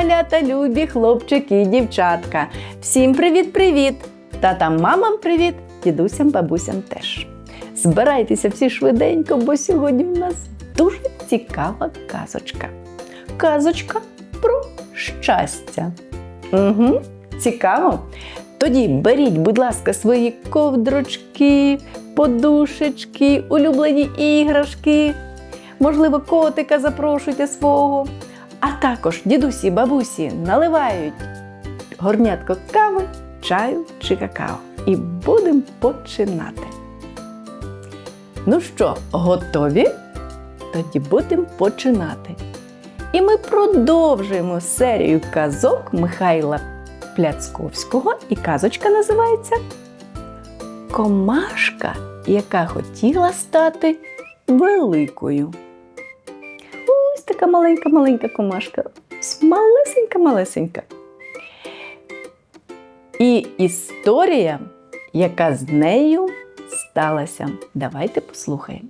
малята, любі хлопчики і дівчатка. Всім привіт-привіт! Татам, мамам привіт, дідусям, бабусям теж. Збирайтеся всі швиденько, бо сьогодні в нас дуже цікава казочка. Казочка про щастя. Угу, цікаво? Тоді беріть, будь ласка, свої ковдрочки, подушечки, улюблені іграшки. Можливо, котика запрошуйте свого. А також дідусі, бабусі наливають горнятко кави, чаю чи какао. І будемо починати. Ну що, готові? Тоді будемо починати. І ми продовжуємо серію казок Михайла Пляцковського, і казочка називається Комашка, яка хотіла стати великою. Така маленька-маленька комашка. Малесенька-малесенька. І історія, яка з нею сталася. Давайте послухаємо.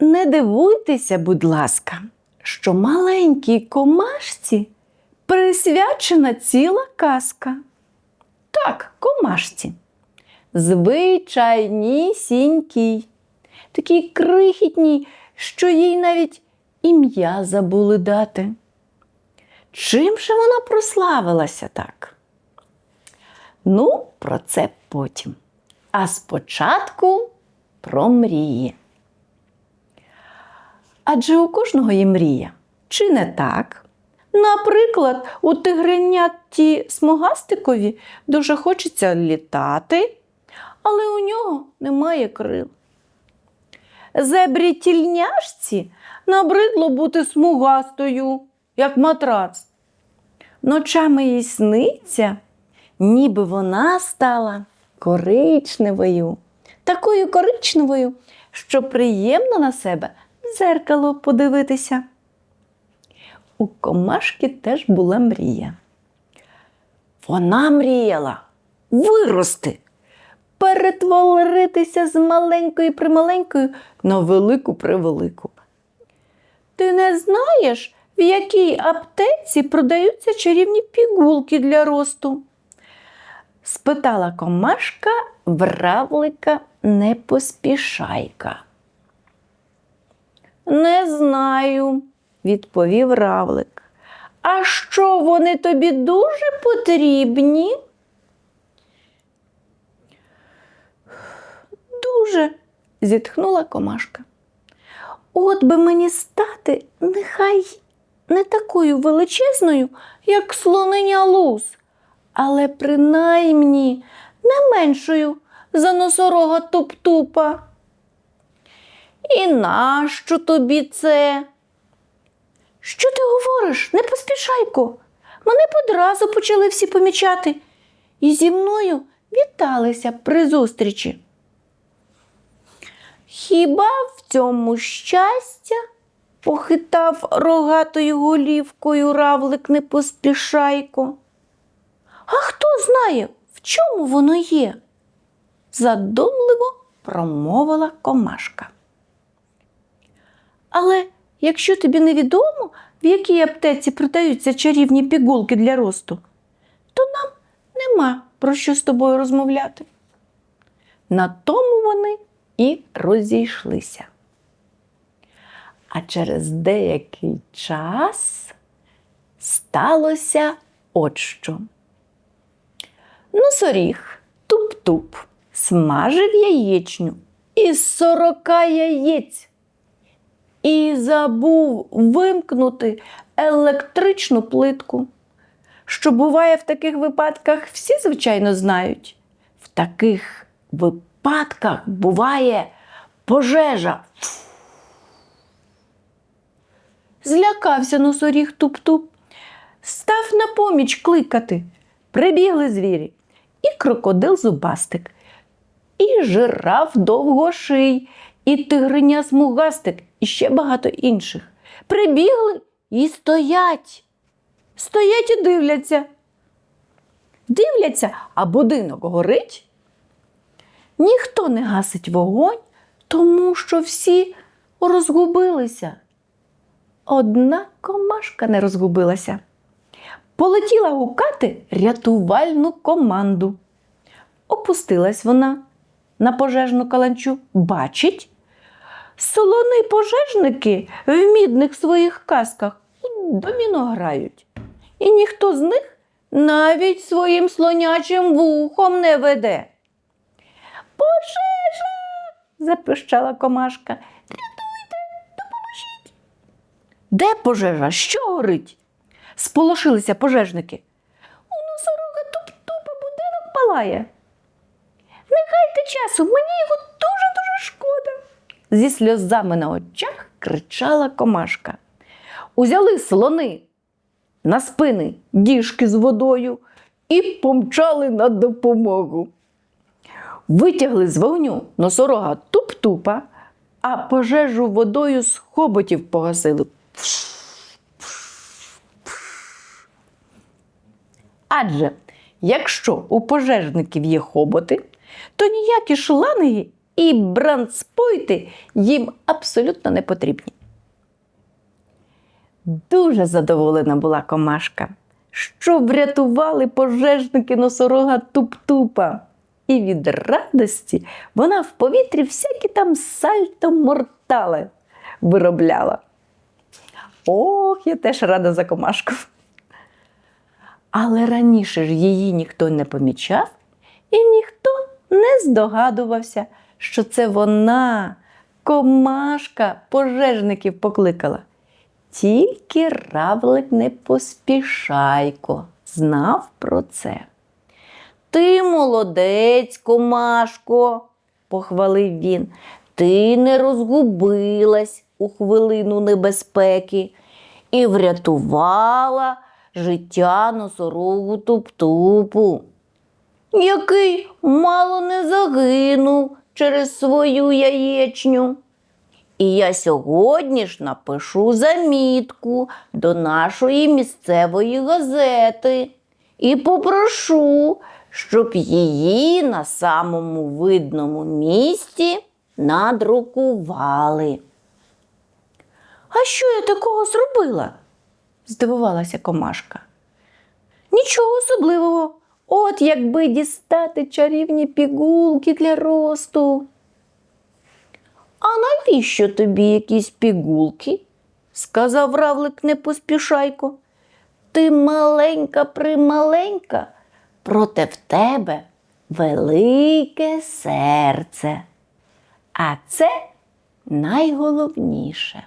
Не дивуйтеся, будь ласка, що маленькій комашці присвячена ціла казка. Так, комашці. Звичайнісінькій, такій крихітній, що їй навіть ім'я забули дати. Чим же вона прославилася так? Ну, про це потім. А спочатку про мрії. Адже у кожного є мрія, чи не так? Наприклад, у тигреняті смугастикові дуже хочеться літати, але у нього немає крил. Зебрі тільняшці набридло бути смугастою, як матрац. Ночами їй сниться, ніби вона стала коричневою, такою коричневою, що приємно на себе в дзеркало подивитися. У комашки теж була мрія. Вона мріяла вирости, перетворитися з маленької прималенькою на велику превелику. Ти не знаєш, в якій аптеці продаються чарівні пігулки для росту? спитала комашка вравлика непоспішайка. Не знаю, відповів равлик. А що вони тобі дуже потрібні? Дуже, зітхнула комашка. От би мені стати нехай не такою величезною, як слонення луз, але принаймні не меншою за носорога туп-тупа. І нащо тобі це? Що ти говориш? Не поспішайко. Мене одразу почали всі помічати і зі мною віталися при зустрічі. Хіба в цьому щастя? похитав рогатою голівкою равлик непоспішайко. А хто знає, в чому воно є? задумливо промовила комашка. Але якщо тобі невідомо, в якій аптеці продаються чарівні пігулки для росту, то нам нема про що з тобою розмовляти. На тому вони і розійшлися. А через деякий час сталося от що. Носоріг туп-туп смажив яєчню із сорока яєць і забув вимкнути електричну плитку. Що буває в таких випадках, всі, звичайно, знають. В таких випадках буває пожежа. Злякався носоріг туп-туп, став на поміч кликати. Прибігли звірі, і крокодил зубастик, і жираф довгоший, і тигриня смугастик, і ще багато інших. Прибігли і стоять. Стоять і дивляться. Дивляться, а будинок горить. Ніхто не гасить вогонь, тому що всі розгубилися Одна комашка не розгубилася. Полетіла гукати рятувальну команду. Опустилась вона на пожежну каланчу. Бачить, солони пожежники в мідних своїх касках доміно грають. І ніхто з них навіть своїм слонячим вухом не веде. Пожежа! запищала комашка. Рятуйте, допоможіть. Де пожежа? Що горить? Сполошилися пожежники. У носорога туп-тупа будинок палає. Не гайте часу, мені його дуже-дуже шкода. Зі сльозами на очах кричала комашка. Узяли слони на спини діжки з водою і помчали на допомогу. Витягли з вогню носорога туп-тупа, а пожежу водою з хоботів погасили. Адже якщо у пожежників є хоботи, то ніякі шланги і бранспойти їм абсолютно не потрібні. Дуже задоволена була комашка, що врятували пожежники носорога туп-тупа. І від радості вона в повітрі всякі там сальто мортале виробляла. Ох, я теж рада за комашку. Але раніше ж її ніхто не помічав, і ніхто не здогадувався, що це вона, комашка, пожежників покликала. Тільки равлик не поспішайко знав про це. Ти молодець, комашко, похвалив він. Ти не розгубилась у хвилину небезпеки і врятувала життя носорогу туп-тупу, який мало не загинув через свою яєчню. І я сьогодні ж напишу замітку до нашої місцевої газети і попрошу, щоб її на самому видному місці надрукували. А що я такого зробила? здивувалася комашка. Нічого особливого. От якби дістати чарівні пігулки для росту. А навіщо тобі якісь пігулки? сказав равлик не поспішайко. Ти маленька прималенька, проте в тебе велике серце. А це найголовніше.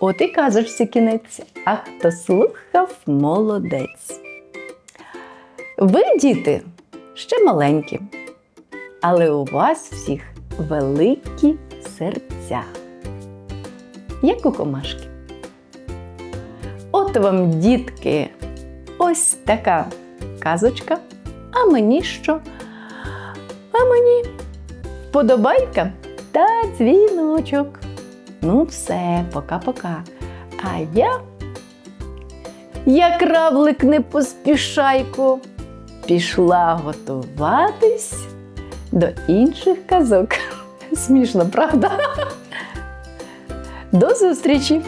От і казочці кінець, а хто слухав, молодець. Ви, діти, ще маленькі, але у вас всіх великі серця, як у комашки. От вам, дітки, ось така казочка. А мені що? А мені вподобайка та дзвіночок. Ну, все, пока-пока. А я, як равлик не поспішайко, пішла готуватись до інших казок. Смішно, правда? До зустрічі!